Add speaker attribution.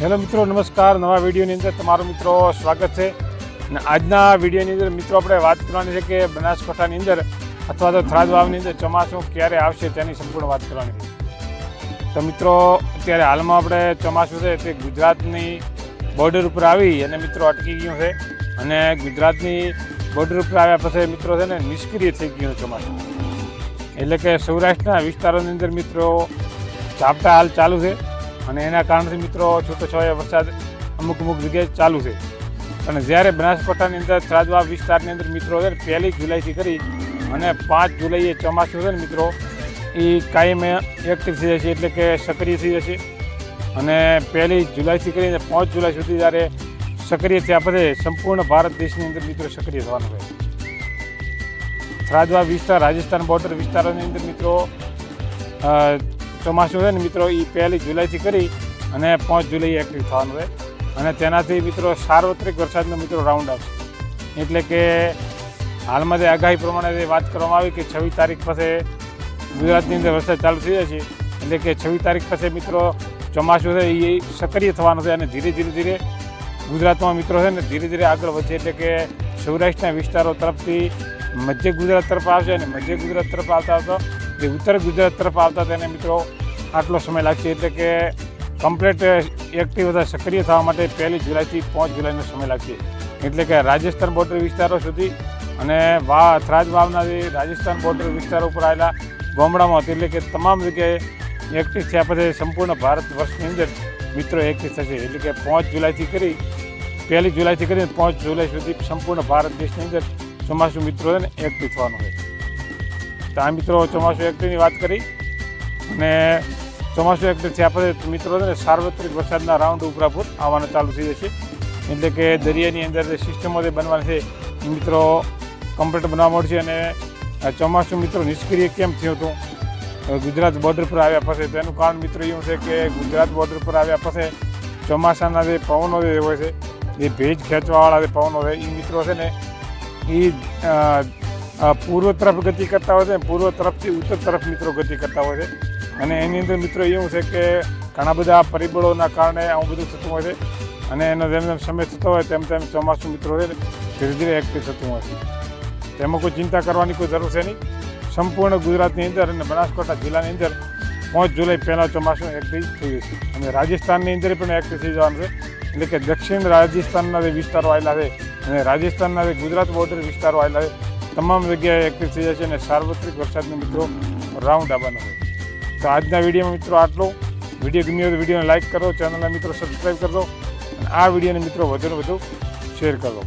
Speaker 1: Hello મિત્રો, નમસ્કાર. નવા વિડીયોની અંદર તમારું મિત્રો સ્વાગત છે. અને આજના વિડીયોની અંદર મિત્રો આપણે વાત કરવાની છે કે બનાસકાંઠાની અંદર અથવા તો થરાદ વાવની અંદર ચોમાસું ક્યારે આવશે તેની સંપૂર્ણ વાત કરવાની તો મિત્રો, અત્યારે હાલમાં આપણે ચોમાસું છે તે ગુજરાતની બોર્ડર ઉપર આવી અને મિત્રો અટકી ગયું છે. અને ગુજરાતની બોર્ડર ઉપર આવ્યા પછી મિત્રો છે ને નિષ્ક્રિય થઈ ગયું ચોમાસું. એટલે કે સૌરાષ્ટ્રના વિસ્તારોની અંદર મિત્રો ઝાપટા હાલ ચાલુ છે. અને એના કારણથી મિત્રો છૂટોછવાયો વરસાદ અમુક અમુક જગ્યાએ ચાલુ છે. અને જ્યારે બનાસકાંઠાની અંદર ત્રાજવા વિસ્તારની અંદર મિત્રો છે પહેલી જુલાઈથી કરી અને પાંચ જુલાઈએ ચોમાસું છે ને મિત્રો, એ કાયમ એક્ટિવ થઈ જશે એટલે કે સક્રિય થઈ જશે. અને પહેલી જુલાઈથી કરીને પાંચ જુલાઈ સુધી જ્યારે સક્રિય થયા પછી સંપૂર્ણ ભારત દેશની અંદર મિત્રો સક્રિય થવાનું છે. થરાદવા વિસ્તાર, રાજસ્થાન બોર્ડર વિસ્તારોની અંદર મિત્રો ચોમાસું છે ને મિત્રો એ પહેલી જુલાઈથી કરી અને પાંચ જુલાઈ એક્ટિવ થવાનું રહે અને તેનાથી મિત્રો સાર્વત્રિક વરસાદનો મિત્રો રાઉન્ડ આવશે એટલે કે હાલમાં જે આગાહી પ્રમાણે વાત કરવામાં આવી કે છવ્વીસ તારીખ પાસે ગુજરાતની અંદર વરસાદ ચાલુ થઈ જશે, એટલે કે છવ્વીસ તારીખ પાસે મિત્રો ચોમાસું છે એ સક્રિય થવાનું છે અને ધીરે ધીરે ધીરે ગુજરાતમાં મિત્રો છે ને ધીરે ધીરે આગળ વધશે, એટલે કે સૌરાષ્ટ્રના વિસ્તારો તરફથી મધ્ય ગુજરાત તરફ આવશે અને મધ્ય ગુજરાત તરફ આવતા આવતા જે ઉત્તર ગુજરાત તરફ આવતા તેને મિત્રો આટલો સમય લાગશે એટલે કે કમ્પ્લીટ એક્ટિવ અથવા સક્રિય થવા માટે પહેલી જુલાઈથી પાંચ જુલાઈનો સમય લાગશે. એટલે કે રાજસ્થાન બોર્ડર વિસ્તારો સુધી અને વા અથરાજ વાવના જે રાજસ્થાન બોર્ડર વિસ્તારો ઉપર આવેલા ગામડામાં એટલે કે તમામ જગ્યાએ એક્ટિવ થયા પછી સંપૂર્ણ ભારત વર્ષની અંદર મિત્રો એક્ટિવ થશે. એટલે કે પાંચ જુલાઈથી કરી, પહેલી જુલાઈથી કરીને પાંચ જુલાઈ સુધી સંપૂર્ણ ભારત દેશની અંદર ચોમાસું મિત્રો એક્ટિવ થવાનું છે. તો આ મિત્રો ચોમાસું એક્ટની વાત કરી. અને ચોમાસું એક્ટિવ થયા પછી મિત્રો છે સાર્વત્રિક વરસાદના રાઉન્ડ ઉપરાપુર આવવાના ચાલુ થઈ જશે. એટલે કે દરિયાની અંદર જે સિસ્ટમો જે બનવાની છે એ મિત્રો કમ્પ્લીટ બનવા મળશે અને ચોમાસું મિત્રો નિષ્ક્રિય કેમ થયું હતું? ગુજરાત બોર્ડર પર આવ્યા પછી તેનું કારણ મિત્રો એવું છે કે ગુજરાત બોર્ડર પર આવ્યા પછી ચોમાસાના જે પવનો જે હોય છે, જે ભેજ ખેંચવાવાળા જે પવનો હોય એ મિત્રો છે ને એ પૂર્વ તરફ ગતિ કરતા હોય છે પૂર્વ તરફથી ઉત્તર તરફ મિત્રો ગતિ કરતા હોય છે. અને એની અંદર મિત્રો એવું છે કે ઘણા બધા પરિબળોના કારણે આવું બધું થતું હોય છે. અને એનો જેમ જેમ સમય થતો હોય તેમ તેમ ચોમાસું મિત્રો છે ધીરે ધીરે એક્ટિવ થતું હોય છે. તેમાં કોઈ ચિંતા કરવાની કોઈ જરૂર છે નહીં. સંપૂર્ણ ગુજરાતની અંદર અને બનાસકાંઠા જિલ્લાની અંદર પાંચ જુલાઈ પહેલાં ચોમાસું એક્ટિવ થઈ જશે અને રાજસ્થાનની અંદર પણ એક્ટિવ થઈ જવાનું છે. એટલે કે દક્ષિણ રાજસ્થાનના જે વિસ્તારો આવેલા છે અને રાજસ્થાનના જે ગુજરાત બોર્ડર વિસ્તારો આવેલા છે તમામ જગ્યાએ એક્ટિવ થઈ જાય છે અને સાર્વત્રિક વરસાદનો મિત્રો રાઉન્ડ આવવાનો હોય તો આજના વિડીયોમાં મિત્રો આટલો. વીડિયો ગમ્યો તો વિડીયોને લાઇક કરો ચેનલના મિત્રો સબસ્ક્રાઈબ કરો અને આ વિડીયોને મિત્રો વધુને વધુ શેર કરો.